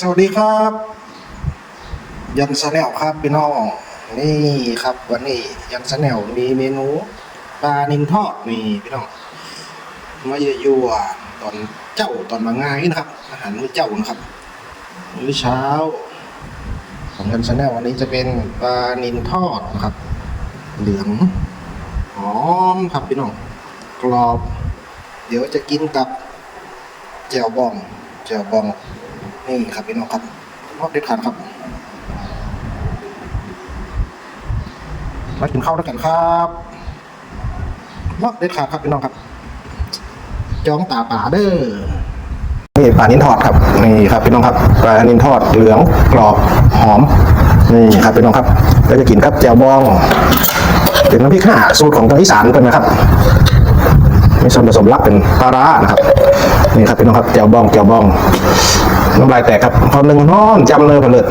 สวัสดีครับ ยันสแนลครับพี่น้องนี่ครับ วันนี้ยันสแนลมีเมนูปลานินทอดนี่พี่น้องมาเยั่วตอนเจ้าตอนมาง่ายนะครับ อาหารมื้อเจ้านะครับมื้อเช้าของยันสแนลวันนี้จะเป็นปลานินทอดนะครับ เหลืองหอมครับพี่น้องกรอบ เดี๋ยวจะกินกับแจ่วบองแจ่วบอง นี่ครับพี่น้องครับรอบเด็ดขาดครับมากินข้าวด้วยกันครับรอบเด็ดขาดครับพี่น้องครับจองตาป่าเด้อนี่ปลานินทอดครับนี่ครับพี่น้องครับปลานินทอดเหลืองกรอบหอมนี่ครับพี่น้องครับเราจะกินกับแจ่วบองเป็นน้ำพริกข่าสูตรของทางอีสานเป็นนะครับมีส่วนผสมหลักเป็นปลาร้านะครับนี่ครับพี่น้องครับแจ่วบองแจ่วบอง น้ำลายแตกครับพอหนึ่งน้อนจำเลยพอเลิศ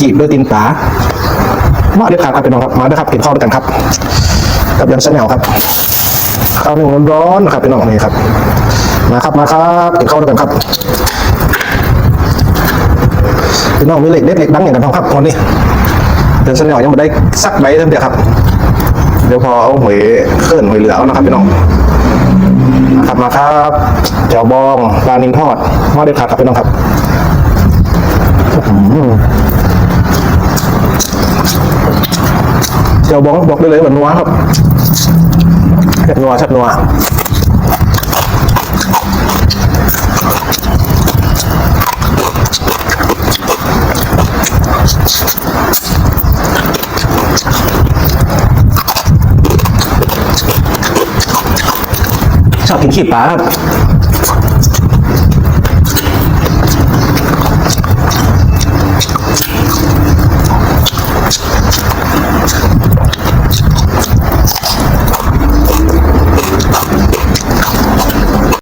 จีบด้วยตีนปลามาเด็ดขาดครับพี่น้องครับมาด้อครับกินข้าวด้วยกันครับ กับยันเสนวครับข้าวหนึ่งร้อนๆนะครับพี่น้องนี่ครับมาครับมาครับกินข้าวด้วยกันครับพี่น้องมีเหล็กเล็กดังอย่างกันทองครับวันนี้ยันเสนวยังไม่ได้สักใบเท่าเดียวครับ เดี๋ยวพอเอาหวยเคลื่อนหวยเหลือเอานะครับพี่น้องครับมาครับ จ่วบองปลานินทอดหม้อเด็ดขาดครับพี่น้องครับอื้อหือแจ่วบองบอกได้เลยว่านัวครับเผ็ดนัวชัดนัวชอบกินขี้ปลาครับ